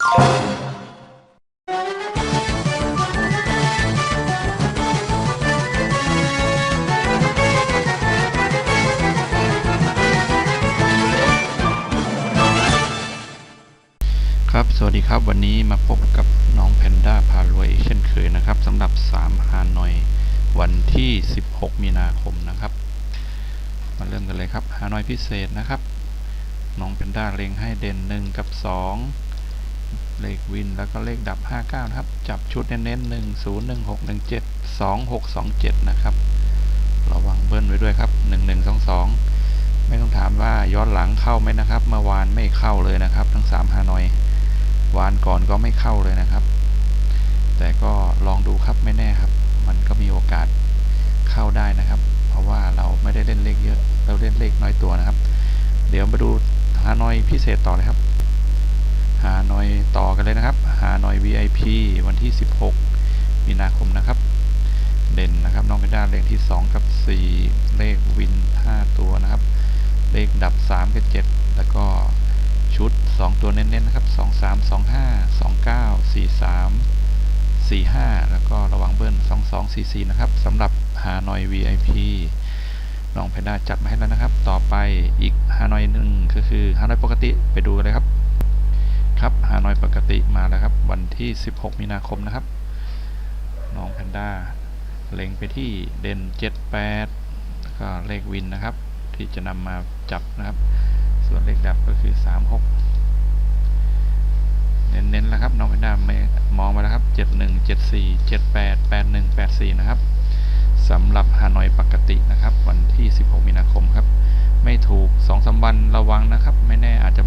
ครับ สวัสดีครับ วันนี้มาพบกับน้องแพนด้าพารวยเช่นเคยนะครับสำหรับ 3 ฮานอย วันที่ 16 มีนาคมนะครับ มาเริ่มกันเลยครับ ฮานอยพิเศษนะครับ น้องแพนด้าเล็งให้เด่น 1 กับ 2 เลขวินแล้วก็เลขดับ 59 นะครับ จับชุดเน้นๆ 1 0 1 6 1 7 2 6 2 7 นะครับ ระวังเบิ้ลไว้ด้วยครับ 1 1 2 2 ไม่ต้องถามว่าย้อนหลังเข้าไหมนะครับ เมื่อวานไม่เข้าเลยนะครับ ทั้ง 3 ฮานอย วานก่อนก็ไม่เข้าเลยนะครับ แต่ก็ลองดูครับไม่แน่ครับ มันก็มีโอกาสเข้าได้นะครับ เพราะว่าเราไม่ได้เล่นเลขเยอะ เราเล่นเลขน้อยตัวนะครับ เดี๋ยวมาดูฮานอยพิเศษต่อเลยครับ ฮาหน่อยต่อกันเลยนะครับฮาหน่อย VIP วันที่ 16 มีนาคมนะครับ เด่นนะครับ น้องเพนด้าเลขที่ 2 กับ 4 เลขวิน 5 ตัวนะครับ เลขดับ 3 กับ 7 แล้วก็ชุด 2 ตัวเน้นๆนะครับ 2 3 2 5 2 9 4 3 4 5 แล้วก็ระวังเบิ้ล 2 2 4 4 นะครับสำหรับฮาหน่อย VIP น้องแพนด้าจัดมาให้แล้วนะครับ ต่อไปอีกฮานอยหนึ่งก็คือฮานอยปกติไปดูกันเลยครับ ครับฮานอยปกติมาแล้วครับ วันที่ 16 มีนาคมนะครับ น้องแพนด้าเล็งไปที่เด่น 78 ก็เลขวินนะครับ ที่จะนำมาจับนะครับ ส่วนเลขดับก็คือ 36 เน้นๆแล้วครับ น้องแพนด้ามองมาแล้วครับ 71 74 78 81 84 นะครับสำหรับฮานอยปกตินะครับ วันที่ 16 มีนาคมครับ ไม่ถูก2อสวันระวังนะครับ ไม่แน่อาจจะ